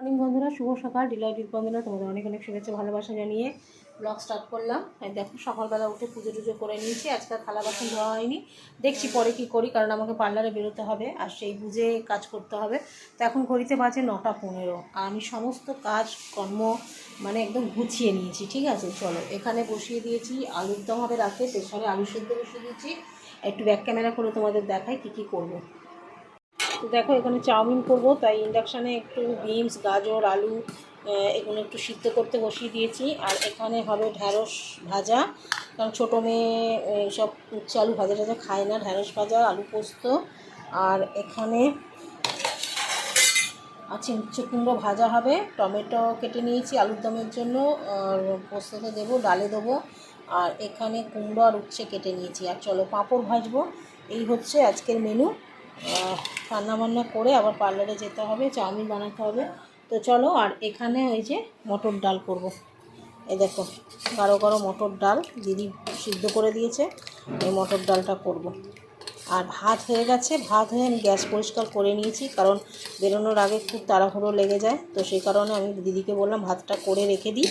Morning বন্ধুরা, শুভ সকাল। Delighted বন্ধুরা, তোমাদের অনেক অনেক শুভেচ্ছা, ভালোবাসা জানিয়ে ব্লগ স্টার্ট করলাম। দেখো, সকালবেলা উঠে পুজো টুজো করে নিয়েছি। আজকে থালা বাসন ধোয়া হয়নি। দেখছি পরে কি করি, কারণ আমাকে পার্লারে বেরোতে হবে আর সেই বুঝে কাজ করতে হবে। তো এখন ঘড়িতে বাজে নটা পনেরো। আর আমি সমস্ত কাজ, কর্ম মানে একদম গুছিয়ে নিয়েছি, ঠিক আছে? চলো, এখানে বসিয়ে দিয়েছি আলুর দম হবে রাতে প্রেশারে আলু সেদ্ধ বসিয়ে দিয়েছি। একটু ব্যাক ক্যামেরা করে তোমাদের দেখায় কী কী করব। তো দেখো, এখানে চাউমিন করব, তাই ইন্ডাকশানে একটু বিনস গাজর, আলু এগুলো একটু সিদ্ধ করতে বসিয়ে দিয়েছি। আর এখানে হবে ঢ্যাঁড়স ভাজা, কারণ ছোটো মেয়ে সব আলু ভাজা টাজা খায় না, ঢ্যাঁড়স ভাজা, আলু পোস্ত। আর এখানে আছে উচ্ছে কুমড়ো ভাজা হবে, টমেটো কেটে নিয়েছি আলুর দমের জন্য, আর পোস্ততে দেবো, ডালে দেবো। আর এখানে কুমড়ো আর উচ্ছে কেটে নিয়েছি। আর চলো পাঁপড় ভাজবো। এই হচ্ছে আজকের মেনু রান্না বান্না করে আবার পার্লারে যেতে হবে, চাউমিন বানাতে হবে তো চলো, আর এখানে ওই যে মটর ডাল করব। এই দেখো, গাঢ় গাঢ় মটর ডাল দিদি সিদ্ধ করে দিয়েছে, এই মটর ডালটা করব। আর ভাত হয়ে গেছে, ভাত হয়ে আমি গ্যাস পরিষ্কার করে নিয়েছি, কারণ বেরোনোর আগে খুব তাড়াহুড়ো লেগে যায় তো সেই কারণে আমি দিদিকে বললাম, ভাতটা করে রেখে দিই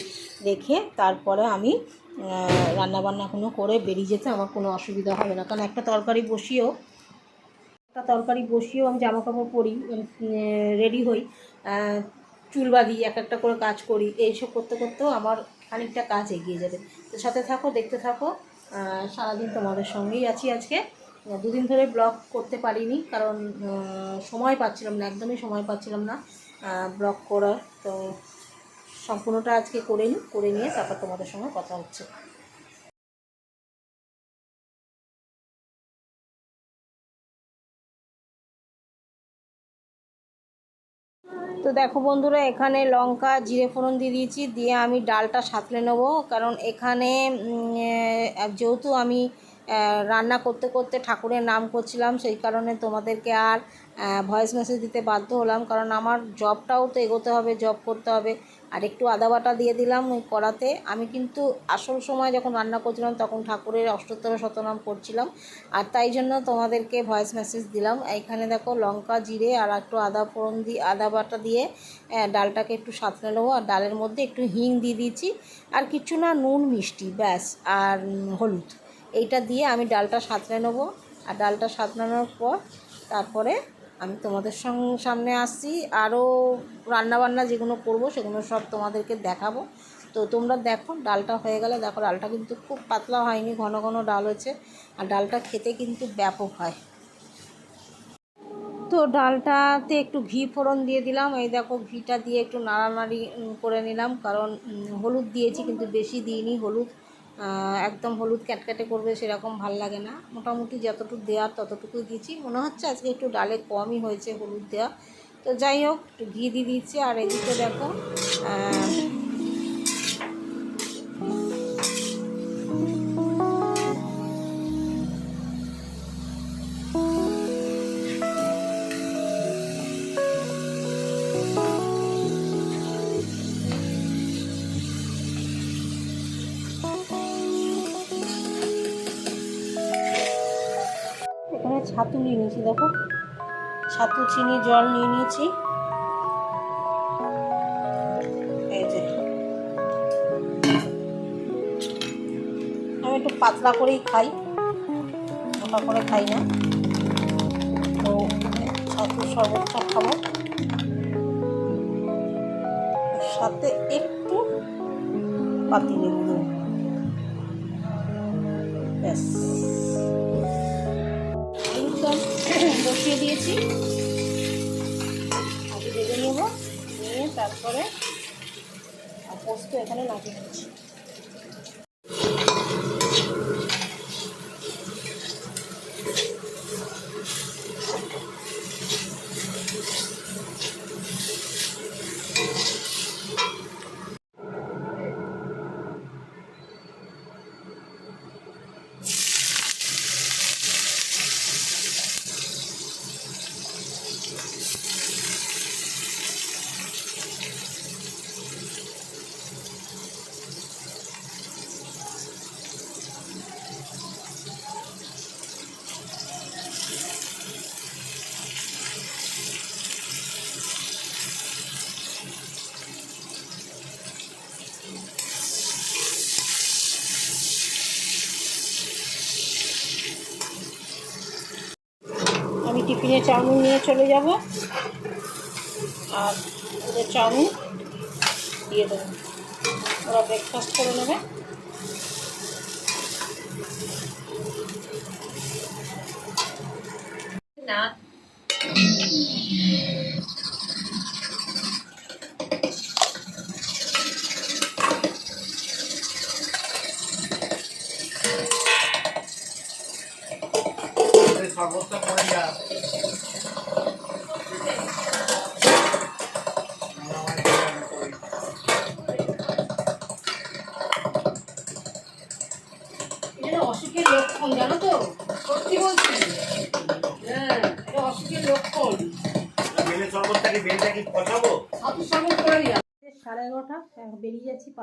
রেখে তারপরে আমি রান্নাবান্নাগুলো করে বেরিয়ে যেতে আমার কোনো অসুবিধা হবে না কারণ একটা তরকারি বসিয়েও তরকারি বসিয়েও আমি জামা কাপড় পরি রেডি হই। চুল বাঁধি, এক একটা করে কাজ করি, এইসব করতে করতেও আমার খানিকটা কাজ এগিয়ে যাবে। তো সাথে থাকো, দেখতে থাকো। সারাদিন তোমাদের সঙ্গেই আছি আজকে। দুদিন ধরে ব্লগ করতে পারিনি, কারণ সময় পাচ্ছিলাম না, একদমই সময় পাচ্ছিলাম না ব্লগ করার। তো সম্পূর্ণটা আজকে করে নিই করে নিয়ে তারপর তোমাদের সঙ্গে কথা হচ্ছে। দেখো বন্ধুরা, এখানে লঙ্কা, জিরে ফোড়ন দিয়ে দিয়েছি, দিয়ে আমি ডালটা সাঁতলে নেব। কারণ এখানে যেহেতু আমি রান্না করতে করতে ঠাকুরের নাম করছিলাম, সেই কারণে তোমাদেরকে আর ভয়েস মেসেজ দিতে বাধ্য হলাম। কারণ আমার জবটাও তো এগোতে হবে জব করতে হবে। আর একটু আদা বাটা দিয়ে দিলাম ওই কড়াতে। আমি কিন্তু আসল সময় যখন রান্না করছিলাম, তখন ঠাকুরের অষ্টোত্তর শতনাম করছিলাম। আর তাই জন্য তোমাদেরকে ভয়েস মেসেজ দিলাম। এইখানে দেখো লঙ্কা, জিরে আর একটু আদা ফোড়ন দিয়ে আদা বাটা দিয়ে ডালটাকে একটু সাঁতলে নেব। আর ডালের মধ্যে একটু হিং দিয়ে দিয়েছি। আর কিছু না, নুন, মিষ্টি, ব্যাস। আর হলুদ। এইটা দিয়ে আমি ডালটা সাঁতলে নেব। আর ডালটা সাঁতলানোর পর তারপরে আমি তোমাদের সামনে আসছি। আরও রান্নাবান্না যেগুলো করব সেগুলো সব তোমাদেরকে দেখাবো। তো তোমরা দেখো, ডালটা হয়ে গেলে দেখো, ডালটা কিন্তু খুব পাতলা হয়নি, ঘন ঘন ডাল হয়েছে। আর ডালটা খেতে কিন্তু ব্যাপক হয়। তো ডালটাতে একটু ঘি ফোড়ন দিয়ে দিলাম। এই দেখো, ঘিটা দিয়ে একটু নাড়ানাড়ি করে নিলাম। কারণ হলুদ দিয়েছি কিন্তু বেশি দিইনি। হলুদ একদম হলুদ ক্যাটক্যাটে করবে সেরকম ভালো লাগে না। মোটামুটি যতটুকু দেওয়ার ততটুকুই দিয়েছি। মনে হচ্ছে আজকে একটু ডালে কমই হয়েছে হলুদ দেওয়া তো যাই হোক, একটু ঘি দিয়ে দিচ্ছি আর এদিকে দেখো নিয়ে নিয়েছি, দেখো। ছাতু চিনি জল নিয়ে নিয়েছি। এই যে। আমি একটু পাতলা করেই খাই। মোটা করে খাই না। তো ছাতু শরবতটা খাব। সাথে একটু পাতি লেবু ব্যাস। বসিয়ে দিয়েছি। আগে ভেজে নেব নিয়ে তারপরে পোস্ত এখানে লাগিয়ে দিচ্ছি। টিফিনে চাউমিন নিয়ে চলে যাব। আর ওদের চাউমিন দিয়ে দেবো। ওরা ব্রেকফাস্ট করে নেবে। না।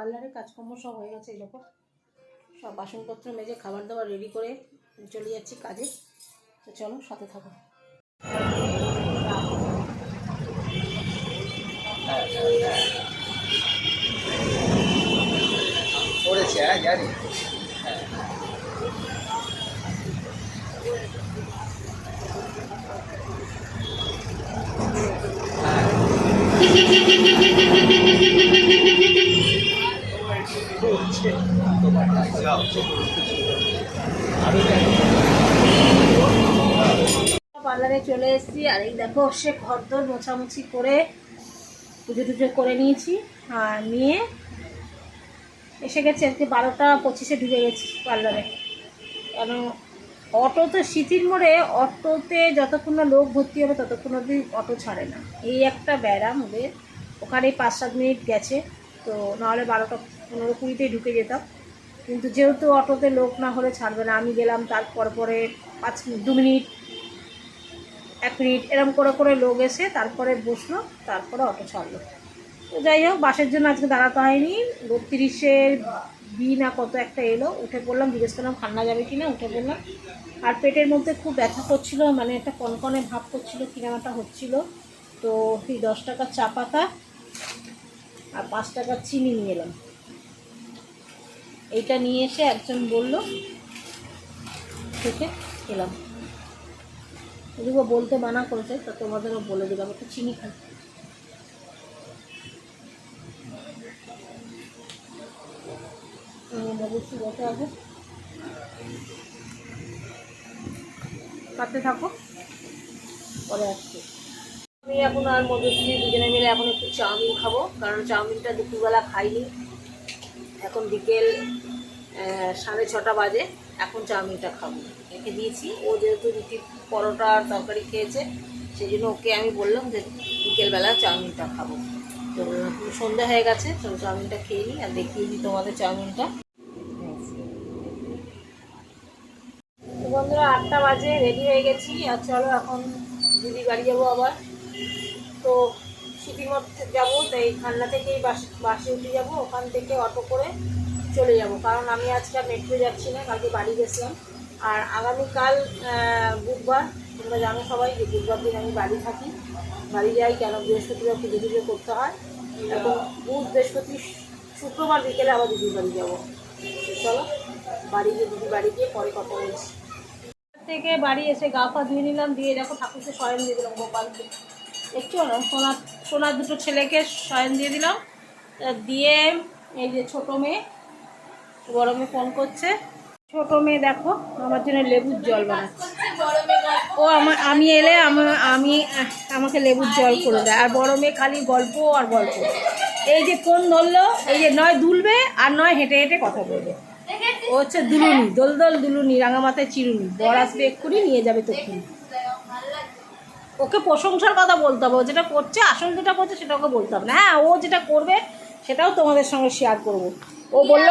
বেরিয়ে যাচ্ছি পার্লারে কাজকর্ম সব হয়ে গেছে এরকম সব বাসনপত্র মেজে খাবার দাবার রেডি করে চলে যাচ্ছি কাজে। তো চলো সাথে থাকো। পড়েছে হ্যাঁ জানি। পার্লারে চলে এসেছি, আর এই দেখো সে ঘর ঘরদোর মোছামুছি করে, পুজো টুজো করে নিয়েছি, আর নিয়ে এসে গেছে আজকে বারোটা পঁচিশে ঢুকে গেছি পার্লারে। কারণ অটো তো শীতের মোড়ে, অটোতে যতক্ষণ না লোক ভর্তি হবে ততক্ষণ অবধি অটো ছাড়ে না। এই একটা ব্যারাম ওদের। ওখানে পাঁচ সাত মিনিট গেছে, তো নাহলে বারোটা পনেরো কুড়িতেই ঢুকে যেতাম। কিন্তু যেহেতু অটোতে লোক না হলে ছাড়বে না, আমি গেলাম, তারপর পরে পাঁচ দু মিনিট, এক মিনিট এরম করে করে লোক এসে তারপরে বসল, তারপরে অটো ছাড়লো। তো যাই হোক, বাসের জন্য আজকে দাঁড়াতে হয়নি। বত্রিশের বি না কত একটা এলো, উঠে পড়লাম, জিজ্ঞেস করলাম, ঠান্ডা যাবে কি না, উঠে পড়লাম। আর পেটের মধ্যে খুব ব্যথা করছিল মানে একটা কনকনে ভাব করছিল কিনামাটা হচ্ছিল। তো এই দশ টাকার চা পাতা আর পাঁচ টাকার চিনি নিয়ে এলাম। এইটা নিয়ে এসে একজন বলল থেকে এলাম। এদিকে বলতে মানা করেছে, তা তোমাদেরও বলে দিলাম, একটু চিনি খাই। অবশ্যই বসে আছে? কাটতে থাকো, পরে আসছি। আমি এখন আর মধুশ্রী দুজনে মিলে এখন একটু চাউমিন খাব, কারণ চাউমিনটা দুপুরবেলা খাইনি। এখন বিকেল সাড়ে ছটা বাজে। এখন চাউমিনটা খাব। রেখে দিয়েছি। ও যেহেতু রুটি পরোটা আর তরকারি খেয়েছে সেই জন্য ওকে আমি বললাম যে বিকেলবেলা চাউমিনটা খাব। তো সন্ধ্যা হয়ে গেছে, তো চাউমিনটা খেয়ে নিই আর দেখিয়ে দিই তোমাদের চাউমিনটা। বন্ধুরা, আটটা বাজে রেডি হয়ে গেছি। আর চলো এখন দিদি বাড়ি যাব আবার। তো সিটির মধ্যে যাব, তাই খান্না থেকেই বাস বাসে উঠে যাব। ওখান থেকে অটো করে চলে যাব কারণ আমি আজকে মেট্রো যাচ্ছি না কালকে বাড়ি গেছিলাম। আর আগামীকাল বুধবার তোমরা জানো সবাই যে বুধবার দিন আমি বাড়ি থাকি। বাড়ি যাই কেন বৃহস্পতিবার পুজো টুজো করতে হয়। এখন বুধ বৃহস্পতি শুক্রবার বিকেলে আবার দিদির বাড়ি যাব। চলো বাড়ি গিয়ে দিদি বাড়ি গিয়ে পরে কথা বলছি। থেকে বাড়ি এসে গা পা ধুয়ে নিলাম দিয়ে দেখো ঠাকুরকে শয়ন দিয়ে দিলাম গোপালকে। দেখছ না? সোনার সোনার দুটো ছেলেকে শয়ন দিয়ে দিলাম। দিয়ে এই যে ছোটো মেয়ে মেয়ে ফোন করছে। ছোট মেয়ে দেখো, আমার জন্য লেবুর জল বানাচ্ছে। ও আমার, আমি এলে আমা- আমি, আমাকে লেবুর জল করে দেয়। আর বড় মেয়ে খালি গল্প আর গল্প। এই যে ফোন ধরলো, এই যে নয় দুলবে আর নয় হেঁটে হেঁটে কথা বলবে। ও হচ্ছে দুলুনি দোল দোল দুলুনি, রাঙামাথায় চিরুনি। বর আসবে এক্ষুনি, নিয়ে যাবে তক্ষুনি। ওকে প্রশংসার কথা বলতে হবে। ও যেটা করছে, আসল যেটা করছে, সেটা ওকে বলতে হবে না। হ্যাঁ ও যেটা করবে সেটাও তোমাদের সঙ্গে শেয়ার করব। ও বলল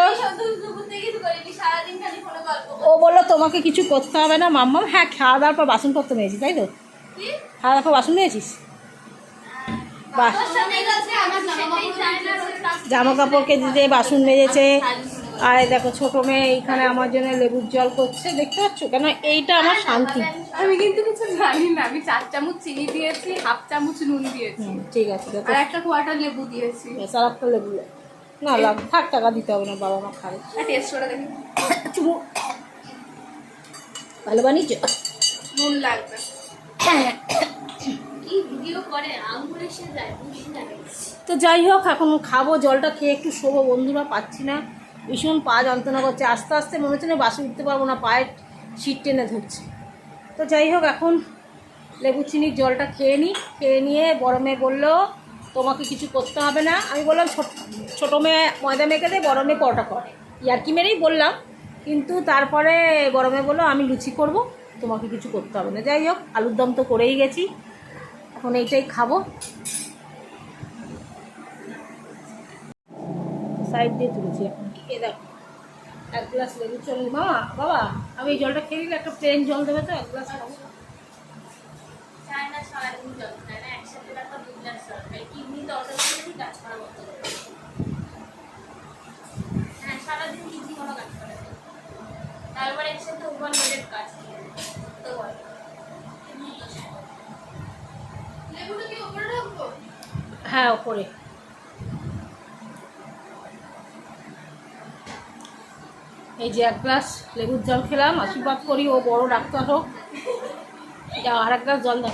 ও বলল তোমাকে কিছু করতে হবে না মাম্মাম হ্যাঁ খাওয়া দাওয়ার পর বাসনপত্র নিয়েছিস তাই তো? খাওয়া দাওয়ার পর বাসন নিয়েছিস? জামা কাপড় কেটে দিয়ে বাসন মেজেছে। আর দেখো ছোট মেয়ে এইখানে আমার জন্য লেবুর জল করছে দেখতে পাচ্ছ? কেন এইটা আমার শান্তি। আমি কিন্তু কিছু জানি না আমি চার চামচ চিনি দিয়েছি হাফ চামচ নুন দিয়েছি। ঠিক আছে দেখো। আর একটা কোয়াটার লেবু দিয়েছি। আর একটা লেবু। না লাগ থাক টাকা দিতে হবে না বাবা মা খাবে। টেস্ট করে দেখি। চুমু। ভালো বানিয়েছো? নুন লাগবে। কি ভিডিও করে আঙুল এসে যায় বুঝি না তো যাই হোক এখন খাব জলটা খেয়ে একটু শোবো বন্ধুরা পাচ্ছি না। ভীষণ পা যন্ত্রণা করছে। আস্তে আস্তে মনে হচ্ছে না বাসে উঠতে পারব না, পায়ের শীত টেনে ধরছে। তো যাই হোক, এখন লেবু চিনির জলটা খেয়ে নিই খেয়ে নিয়ে বড় মেয়ে বলল, তোমাকে কিছু করতে হবে না। আমি বললাম, ছোট মেয়ে ময়দা মেখে দে, বড় মেয়ে পরোটা করে। ইয়ার্কি মেরেই বললাম, কিন্তু তারপরে বড় মেয়ে বলল, আমি লুচি করব, তোমাকে কিছু করতে হবে না। যাই হোক, আলুর দম তো করেই গেছি। এখন এইটাই খাব। সাইড দিয়ে তুলেছি এ দেখো এক গ্লাস লেবু চল মামা বাবা আমি এই জলটা খেয়ে নিলে একটা প্লেন জল দেবে তো এক গ্লাস খাব। চায় না সারাদিন জল খায় না? একসাথে রাখা দু গ্লাস জল খায় কিডনি দরকার হলে কাজ করা বন্ধ করে দেয়। হ্যাঁ সারাদিন কিডনি কোনো কাজ করে না। তারপরে একসাথে ওভার লোডেড কাজ দিয়ে দেয়। তো বল লেবুটা কি উপরে রাখব হ্যাঁ ওপরে এই যে এক গ্লাস লেবুর জল খেলাম, আশীর্বাদ করি, ও বড় ডাক্তার হোক। যাও আর এক গ্লাস জল কি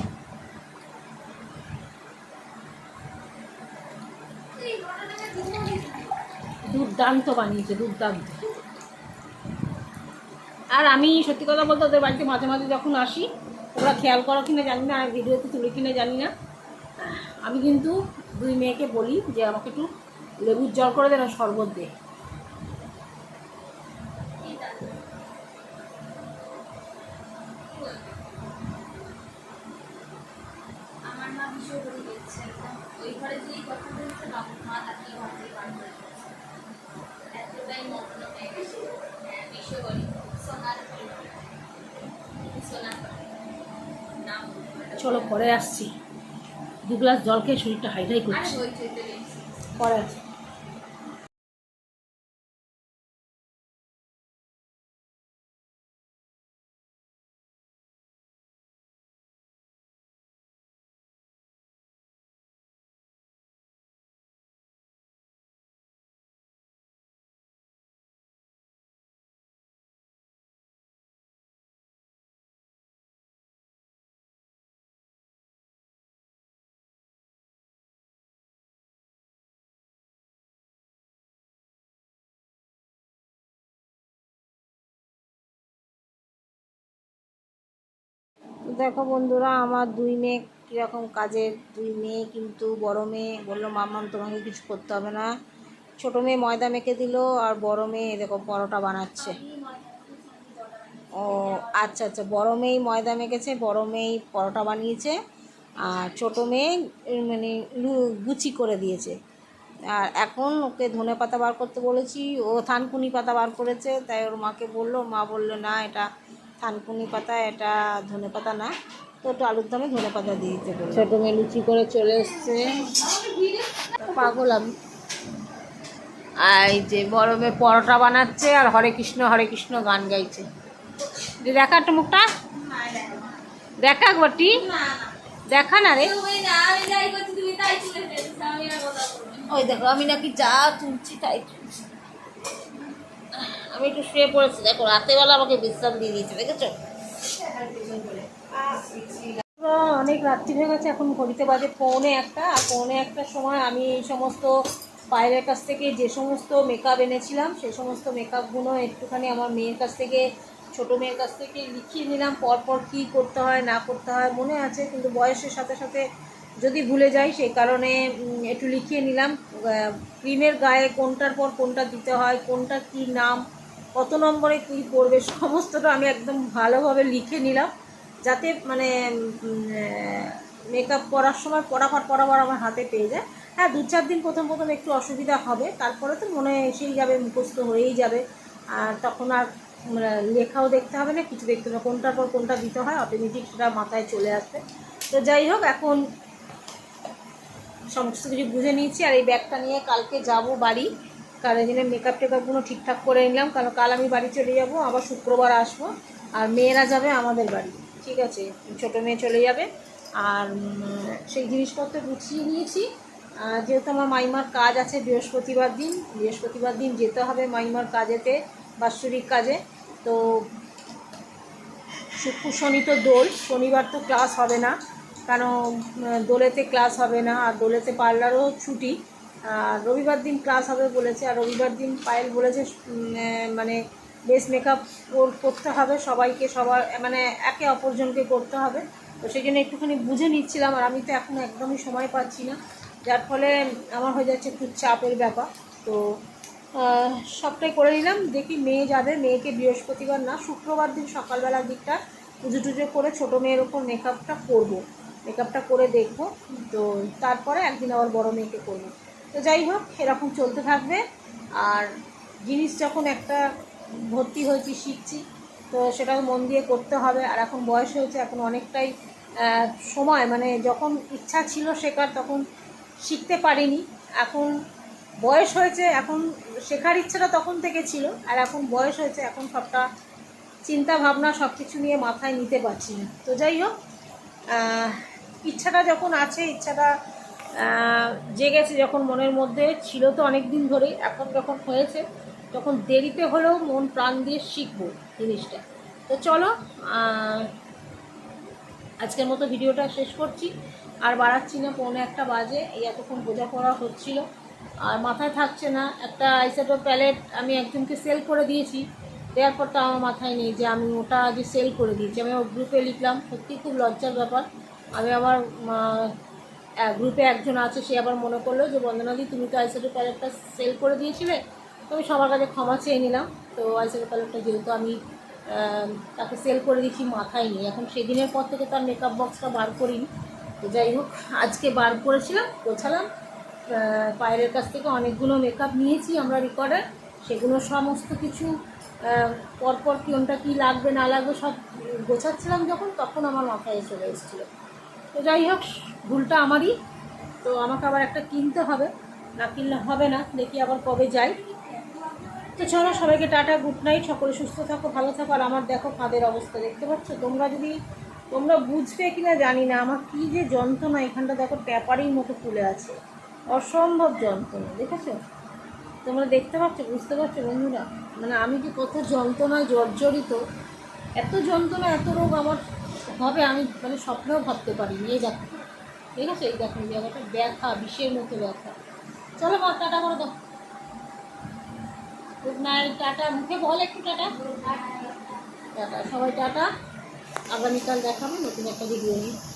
দুর্দান্ত বানিয়েছে, দুর্দান্ত। আর আমি সত্যি কথা বলতে ওদের বাড়িতে মাঝে মাঝে যখন আসি, ওরা খেয়াল করো কিনা জানি না, আর ভিডিওতে তুলে কিনা জানি না। আমি কিন্তু দুই মেয়েকে বলি যে আমাকে একটু লেবুর জল করে দেন শরবত দে আমার মা ভীষণ করে দিচ্ছে একদম ওই ঘরে যেই কথা বলছে মা মা তাকে ঘর থেকে বার করে দিচ্ছে এতটাই মগ্ন হয়ে গেছে হ্যাঁ ভীষণ করি সোনার করি সোনার করি নাম চলো পরে আসছি দু গ্লাস জল খেয়ে শরীরটা হাইড্রাই করছে। করছি ওই দেখো বন্ধুরা, আমার দুই মেয়ে কীরকম কাজের? দুই মেয়ে কিন্তু বড় মেয়ে। বলল মাম্মাম তোমাকে কিছু করতে হবে না। ছোটো মেয়ে ময়দা মেখে দিল আর বড় মেয়ে দেখো পরোটা বানাচ্ছে। ও আচ্ছা আচ্ছা বড় মেয়েই ময়দা মেখেছে, বড় মেয়েই পরোটা বানিয়েছে আর ছোটো মেয়ে মানে গুচি করে দিয়েছে। আর এখন ওকে ধনে পাতা বার করতে বলেছি, ও থানকুনি পাতা বার করেছে, তাই ওর মাকে বলল, মা বলল, না, এটা থানকুনি পাতা, এটা ধনে পাতা না। তো একটু আলুর দমে ধনে পাতা দিয়ে দিতে বলল ছোটো মেয়ে লুচি করে চলে এসছে। পাগল আমি। আর যে বড় মেয়ে পরোটা বানাচ্ছে আর হরে কৃষ্ণ হরে কৃষ্ণ গান গাইছে। দেখা একটা মুখটা। দেখা একবার টি। দেখা না রে। ওই দেখো, আমি নাকি যা তুলছি তাই তুলছি। আমি একটু শুয়ে পড়েছি, দেখো রাতেরবেলা আমাকে বিশ্রাম দিয়ে দিয়েছে, দেখেছ? অনেক রাত্রি হয়ে গেছে, এখন ঘড়িতে বাজে পৌনে একটা, আর পৌনে একটার সময় আমি এই সমস্ত বাইরের কাছ থেকে যে সমস্ত মেকআপ এনেছিলাম সেই সমস্ত মেকআপগুলো একটুখানি আমার মেয়ের কাছ থেকে, ছোটো মেয়ের কাছ থেকে লিখিয়ে নিলাম, পরপর কী করতে হয়, না করতে হয়, মনে আছে, কিন্তু বয়সের সাথে সাথে যদি ভুলে যাই সেই কারণে একটু লিখিয়ে নিলাম ক্রিমের গায়ে কোনটার পর কোনটা দিতে হয়, কোনটা কী নাম কত নম্বরে কী পড়বে, সমস্তটা আমি একদম ভালোভাবে লিখে নিলাম। যাতে মানে মেকআপ করার সময় পড়াবার পড়াবার আমার হাতে পেয়ে যায়। হ্যাঁ দু চার দিন প্রথম প্রথম একটু অসুবিধা হবে, তারপরে তো মনে এসেই যাবে, মুখস্থ হয়েই যাবে। আর তখন আর মানে লেখাও দেখতে হবে না, কিছু দেখতে হবে না। কোনটার পর কোনটা দিতে হয় অটোমেটিক সেটা মাথায় চলে আসবে। তো যাই হোক, এখন সমস্ত কিছু বুঝে নিয়েছি। আর এই ব্যাগটা নিয়ে কালকে যাব বাড়ি। কাল এই মেকআপ টেকআপগুলো ঠিকঠাক করে নিলাম, কারণ কাল আমি বাড়ি চলে যাব, আবার শুক্রবার আসব, আর মেয়েরা যাবে আমাদের বাড়ি, ঠিক আছে? ছোটো মেয়ে চলে যাবে, আর সেই জিনিসপত্র গুছিয়ে নিয়েছি। যেহেতু আমার মাইমার কাজ আছে বৃহস্পতিবার দিন বৃহস্পতিবার দিন যেতে হবে মাইমার কাজেতে, বাৎসরিক কাজে। তো শুক্র শনি তো দোল, শনিবার তো ক্লাস হবে না, কারণ দোলেতে ক্লাস হবে না, আর দোলেতে পার্লারও ছুটি। রবিবার দিন ক্লাস হবে বলেছে, আর রবিবার দিন পায়েল বলেছে মানে বেশ মেকআপ ওর করতে হবে, সবাইকে সবার মানে একে অপরজনকে করতে হবে। তো সেই জন্য একটুখানি বুঝে নিচ্ছিলাম, আর আমি তো এখন একদমই সময় পাচ্ছি না। যার ফলে আমার হয়ে যাচ্ছে একটু চাপের ব্যাপার। তো সবটাই করে নিলাম, দেখি মেয়ে যাবে, মেয়েকে বৃহস্পতিবার না, শুক্রবার দিন সকালবেলার দিকটা পুজো টুজো করে ছোটো মেয়ের ওপর মেকআপটা করব। মেকআপটা করে দেখব, তো তারপরে একদিন আবার বড় মেয়েকে করব। তো যাই হোক, এরকম চলতে থাকবে। আর জিনিস যখন একটা ভর্তি হয়েছি, শিখছি, তো সেটাও মন দিয়ে করতে হবে। আর এখন বয়স হয়েছে, এখন অনেকটাই সময়। মানে যখন ইচ্ছা ছিল শেখার, তখন শিখতে পারিনি। এখন বয়স হয়েছে, এখন শেখার ইচ্ছাটা তখন থেকে ছিল। আর এখন বয়স হয়েছে, এখন সবটা চিন্তা ভাবনা সব কিছু নিয়ে মাথায় নিতে পারছি না। তো যাই হোক ইচ্ছাটা যখন আছে, ইচ্ছাটা জেগেছে যখন মনের মধ্যে, ছিল তো অনেক দিন ধরেই। এখন যখন হয়েছে, তখন দেরিতে হলেও মন প্রাণ দিয়ে শিখব জিনিসটা। তো চলো আজকের মতো ভিডিওটা শেষ করছি। আর বাড়াচ্ছি না, পৌনে একটা বাজে, এই এতক্ষণ বোঝাপড়া হচ্ছিল। আর মাথায় থাকছে না, একটা আইস্যাডো প্যালেট আমি একজনকে সেল করে দিয়েছি। দেওয়ার পর তো আমার মাথায় নেই যে আমি ওটা যে সেল করে দিয়েছি। আমি ওর গ্রুপে লিখলাম, সত্যি খুব লজ্জার ব্যাপার। আমি আবার গ্রুপে একজন আছে সে আবার মনে করল যে বন্দনাদি তুমি তো আইস্যাডো প্যালেটটা সেল করে দিয়েছিলে তো আমি সবার কাছে ক্ষমা চেয়ে নিলাম। তো আইস্যাডো প্যালেটটা যেহেতু আমি তাকে সেল করে দিয়েছি মাথায় নেই। এখন সেদিনের পর থেকে তার মেকআপ বক্সটা বার করিনি। তো যাই হোক আজকে বার করেছিলাম গোছালাম। আহ, পায়েলের কাছ থেকে অনেকগুলো মেকআপ নিয়েছি আমরা রেকর্ডে সেগুলো সমস্ত কিছু পরপর কোনটা কী লাগবে না লাগবে সব গোছাচ্ছিলাম যখন তখন আমার মাথায় চলে এসেছিল তো যাই হোক, ভুলটা আমারই। তো আমাকে আবার একটা কিনতে হবে। না কিনলে হবে না, দেখি আবার কবে যাই তো চলো, সবাইকে টাটা, গুড নাইট। সকলে সুস্থ থাকো, ভালো থাকো। আর আমার দেখো কাঁধের অবস্থা, দেখতে পাচ্ছ? তোমরা যদি, তোমরা বুঝবে কিনা জানি না। আমার কী যে যন্ত্রণা, এখানটা দেখো ট্যাপারিং মতো ফুলে আছে। অসম্ভব যন্ত্রণা, দেখেছ? তোমরা দেখতে পাচ্ছ, বুঝতে পারছ বন্ধুরা? মানে আমি যে কত যন্ত্রণায় জর্জরিত, এত যন্ত্রণা, এত রোগ আমার হবে আমি মানে স্বপ্নেও ভাবতে পারি নিয়ে দেখো। ঠিক আছে? এই দেখো জায়গাটা ব্যথা, বিষের মতো ব্যথা। চলো মা, টাটা করে দাও। গুড নাইট, টাটা। মুখে বল একটু টাটা। টাটা, সবাই টাটা। আগামীকাল দেখাবো, নতুন একটা ভিডিও নিয়ে।